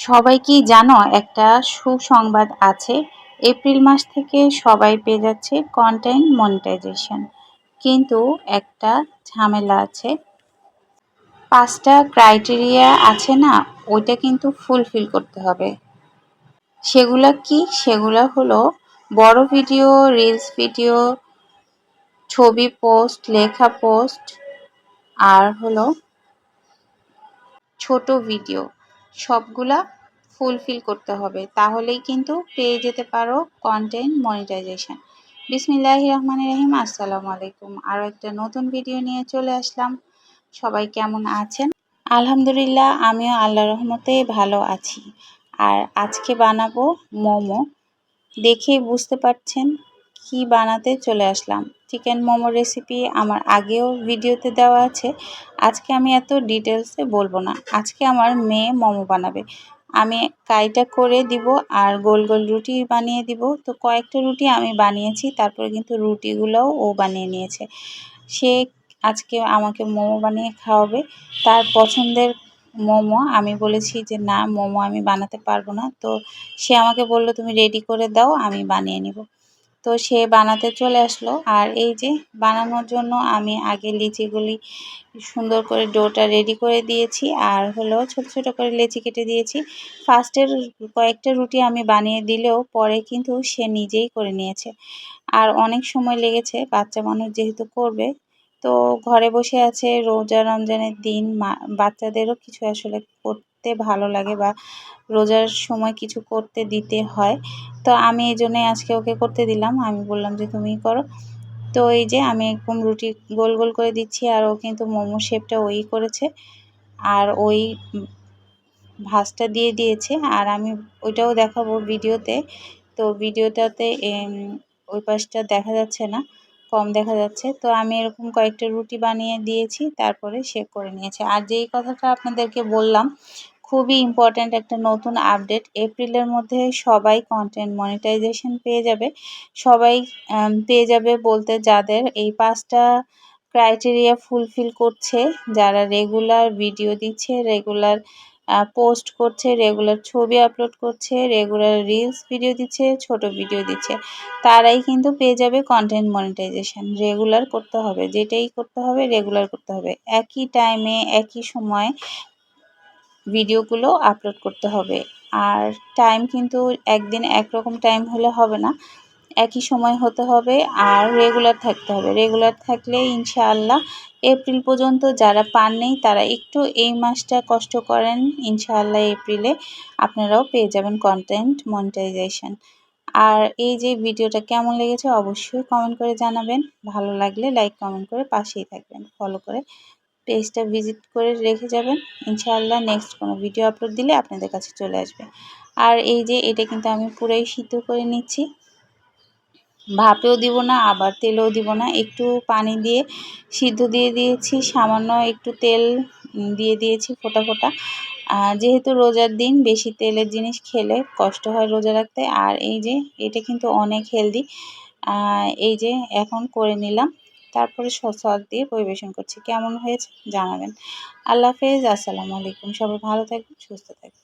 সবাই কি জানো একটা সুসংবাদ আছে। এপ্রিল মাস থেকে সবাই পেয়ে যাচ্ছে কন্টেন্ট মনিটাইজেশন কিন্তু একটা ঝামেলা আছে। পাঁচটা ক্রাইটেরিয়া আছে না, ওইটা কিন্তু ফুলফিল করতে হবে। সেগুলা কি? সেগুলা হলো বড় ভিডিও রিলস ভিডিও ছবি পোস্ট লেখা পোস্ট আর হলো ছোট ভিডিও সবগুলা ফুলফিল করতে হবে। তাহলেই কিন্তু পেয়ে যেতে পারো কন্টেন্ট মনিটাইজেশন বিসমিল্লাহ রহমান রহিম, আসসালামু আলাইকুম। আরও একটা নতুন ভিডিও নিয়ে চলে আসলাম। সবাই কেমন আছেন? আলহামদুলিল্লাহ, আমিও আল্লাহ রহমতে ভালো আছি। আর আজকে বানাবো মোমো। দেখে বুঝতে পারছেন কি বানাতে চলে আসলাম। চিকেন মোমো রেসিপি আমার আগেও ভিডিওতে দেওয়া আছে। আজকে আমি এত ডিটেলসে বলব না। আজকে আমার মেয়ে মোমো বানাবে। আমি কাইটা করে দিব আর গোল গোল রুটি বানিয়ে দিব। তো কয়েকটা রুটি আমি বানিয়েছি, তারপরে কিন্তু রুটিগুলোও ও বানিয়ে নিয়েছে। সে আজকে আমাকে মোমো বানিয়ে খাওয়াবে। তার পছন্দের মোমো, আমি বলেছি যে, না, মোমো আমি বানাতে পারব না। তো সে আমাকে বলল, তুমি রেডি করে দাও, আমি বানিয়ে নিব। তো সে বানাতে চলে আসলো। আর এই যে বানানোর জন্য আমি আগে লিচিগুলি সুন্দর করে ডোটা রেডি করে দিয়েছি আর হলো ছোট ছোট করে লেচি কেটে দিয়েছি। ফার্স্টের কয়েকটা রুটি আমি বানিয়ে দিলেও পরে কিন্তু সে নিজেই করে নিয়েছে। আর অনেক সময় লেগেছে, বাচ্চা মানুষ যেহেতু করবে তো ঘরে বসে আছে রোজা রমজানের দিন, মা, বাচ্চাদেরও কিছু আসলে করতে ভালো লাগে বা রোজার সময় কিছু করতে দিতে হয়। তো আমি এই জন্যই আজকে ওকে করতে দিলাম। আমি বললাম যে, তুমিই করো। তো এই যে আমি একদম রুটি গোল গোল করে দিচ্ছি আর ও কিন্তু মোমো শেপটা ওই করেছে। আর ওই ভাজটা দিয়ে দিয়েছে আর আমি ওইটাও দেখাবো ভিডিওতে। তো ভিডিওটাতে ওই পাশটা দেখা যাচ্ছে না। কম দেখা যাচ্ছে। তো আমি এরকম কয়েকটা রুটি বানিয়ে দিয়েছি, তারপরে সে করে নিয়েছে। আর যেই কথাটা আপনাদেরকে বললাম, খুবই ইম্পর্ট্যান্ট একটা নতুন আপডেট এপ্রিলের মধ্যে সবাই কন্টেন্ট মনিটাইজেশন পেয়ে যাবে। সবাই পেয়ে যাবে বলতে যাদের এই পাঁচটা ক্রাইটেরিয়া ফুলফিল করছে, যারা রেগুলার ভিডিও দিচ্ছে রেগুলার পোস্ট করছে রেগুলার ছবি আপলোড করছে রেগুলার রিলস ভিডিও দিচ্ছে, ছোট ভিডিও দিচ্ছে। তারাই কিন্তু পেয়ে যাবে কন্টেন্ট মনিটাইজেশন রেগুলার করতে হবে, যেটাই করতে হবে রেগুলার করতে হবে। একই টাইমে একই সময় ভিডিওগুলো আপলোড করতে হবে। আর টাইম কিন্তু একদিন একরকম টাইম হলে হবে না। একই সময় হতে হবে আর রেগুলার থাকতে হবে। রেগুলার থাকলে ইনশাআল্লাহ এপ্রিল পর্যন্ত যারা পান নেই, তারা একটু এই মাসটা কষ্ট করেন, ইনশাআল্লাহ এপ্রিলে আপনারাও পেয়ে যাবেন কন্টেন্ট মনিটাইজেশন আর এই যে ভিডিওটা কেমন লেগেছে অবশ্যই কমেন্ট করে জানাবেন। ভালো লাগলে লাইক কমেন্ট করে পাশেই থাকবেন। ফলো করে পেজটা ভিজিট করে রেখে যাবেন। ইনশাআল্লাহ নেক্সট কোনো ভিডিও আপলোড দিলে আপনাদের কাছে চলে আসবে। আর এই যে এটা কিন্তু আমি পুরাই সিদ্ধ করে নিচ্ছি। ভাপেও দিব না, আবার তেলেও দিব না। একটু পানি দিয়ে সিদ্ধ দিয়ে দিয়েছি, সামান্য একটু তেল দিয়ে দিয়েছি ফোটা ফোটা। যেহেতু রোজার দিন, বেশি তেলের জিনিস খেলে কষ্ট হয় রোজা রাখতে। আর এই যে, এটা কিন্তু অনেক হেলদি। এই যে, এখন করে নিলাম। তারপরে সস দিয়ে পরিবেশন করছি। কেমন হয়েছে জানাবেন। আল্লাহ হাফেজ, আসসালামু আলাইকুম। সবাই ভালো থাকবেন, সুস্থ থাকবেন।